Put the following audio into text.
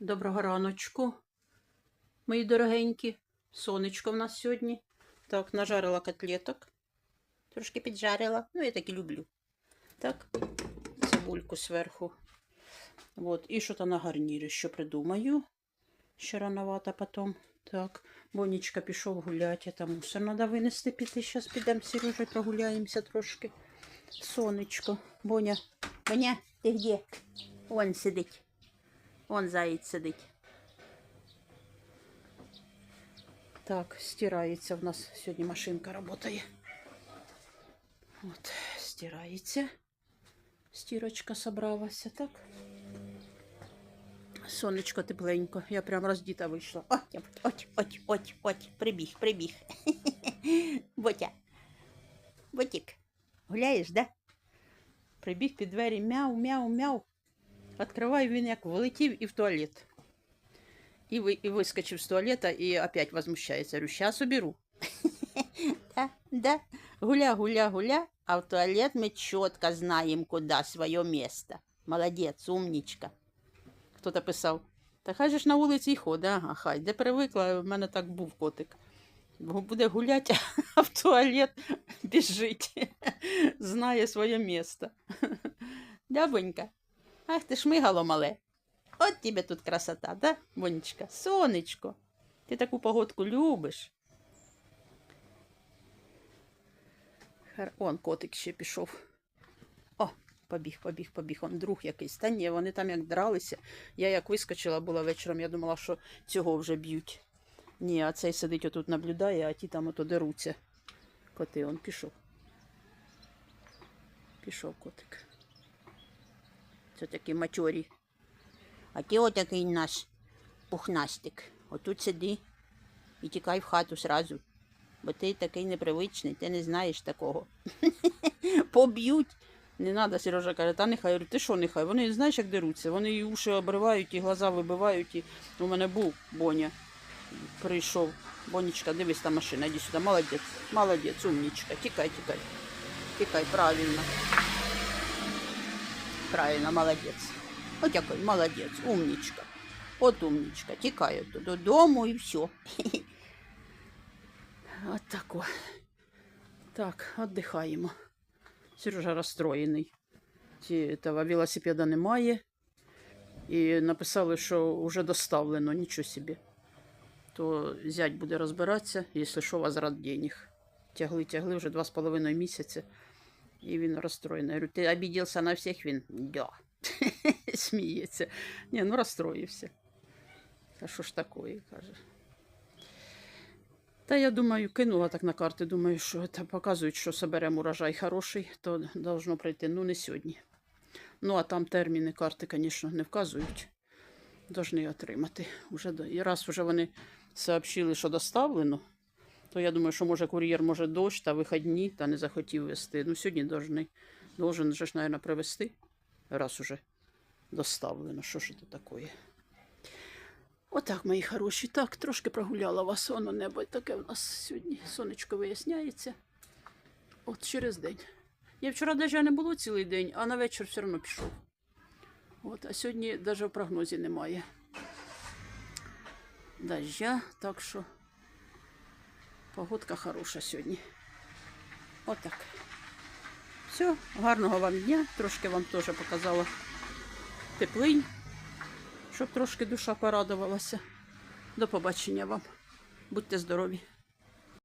Доброго раночку, мої дорогенькі. Сонечко в нас сьогодні. Так, нажарила котлеток. Трошки піджарила. Ну, я так і люблю. Так, цибульку зверху. Вот. І що то на гарнірі, що придумаю. Ще рановато потім. Так, Бонечка пішов гуляти, там мусор треба винести піти. Зараз підемо з Сережею прогуляємося трошки. Сонечко. Боня. Боня, ти де? Вон сидить. Вон заєць сидить. Так, стирається в нас сьогодні машинка працює. От, стирається. Стірочка собралася, так? Сонечко тепленько. Я прям роздіта вийшла. От, от, от, от, от, прибіг, прибіг. Ботя. Ботик. Гуляєш, да? Прибіг під двері, мяу, мяу, мяу. Відкриваю, він як влетів і в туалет. І, ви, і вискочив з туалета і опять возмущається. Говорю, сейчас уберу. да, да. Гуля, гуля, гуля, а в туалет мы четко знаем, куда свое место. Молодець, умнічка. Хто-то писав. Та хай же ж на вулиці й ходить, ага, хай. Де привикла, в мене так був котик. Буде гуляти, а в туалет біжить. Знає своє місто. Дябонька. Ах ти шмигало мале. От тебе тут красота, да, Бонечка? Сонечко. Ти таку погодку любиш. Он котик ще пішов. О, побіг, побіг, побіг. Он друг якийсь. Та ні, вони там як дралися. Я як вискочила була вечором, я думала, що цього вже б'ють. Ні, а цей сидить отут наблюдає, а ті там ото деруться. Коти, он пішов. Пішов котик. Це такі матьорі. А ти отакий наш пухнастик. Отут сиди і тікай в хату сразу. Бо ти такий непривичний, ти не знаєш такого. Поб'ють. Не треба, Сережа каже, та нехай. Ти що нехай? Вони знаєш, як деруться. Вони і уші обривають, і глаза вибивають. І... У мене був Боня. Прийшов. Бонечка, дивись та машина, іди сюди. Молодець, молодець, умнічка. Тікай, тікай. Тікай, правильно. Правильно, молодець. От який, молодець, умнічка. От умнічка. Тікає додому і все. От тако. Так, віддихаємо. Сережа розстроєний. Ті, того велосипеда немає. І написали, що вже доставлено, нічого собі. То зять буде розбиратися, якщо що, возврат денег. Тягли, тягли вже два з половиною місяці. І він розстроєний. Я говорю, ти обідівся на всіх? Він да. Сміється. Ні, ну розстроївся. А що ж такое, каже. Та я думаю, кинула так на карти, думаю, що та показують, що соберемо урожай хороший, то должно прийти. Ну, не сьогодні. Ну, а там терміни карти, звісно, не вказують. Должны отримати. Уже, і раз вже вони сообщили, що доставлено, то я думаю, що може кур'єр може дощ та вихідні, та не захотів вести. Ну, сьогодні должны, должен же ж, мабуть, привезти, раз уже доставлено. Що ж це таке? Отак, мої хороші. Так, трошки прогуляла вас. Воно небо таке в нас сьогодні. Сонечко виясняється. От через день. Я вчора навіть не було цілий день, а на вечір все одно пішов. От, а сьогодні навіть в прогнозі немає. Дождя, так що погодка хороша сьогодні. Отак. Все, гарного вам дня. Трошки вам теж показала теплинь, щоб трошки душа порадувалася. До побачення вам. Будьте здорові!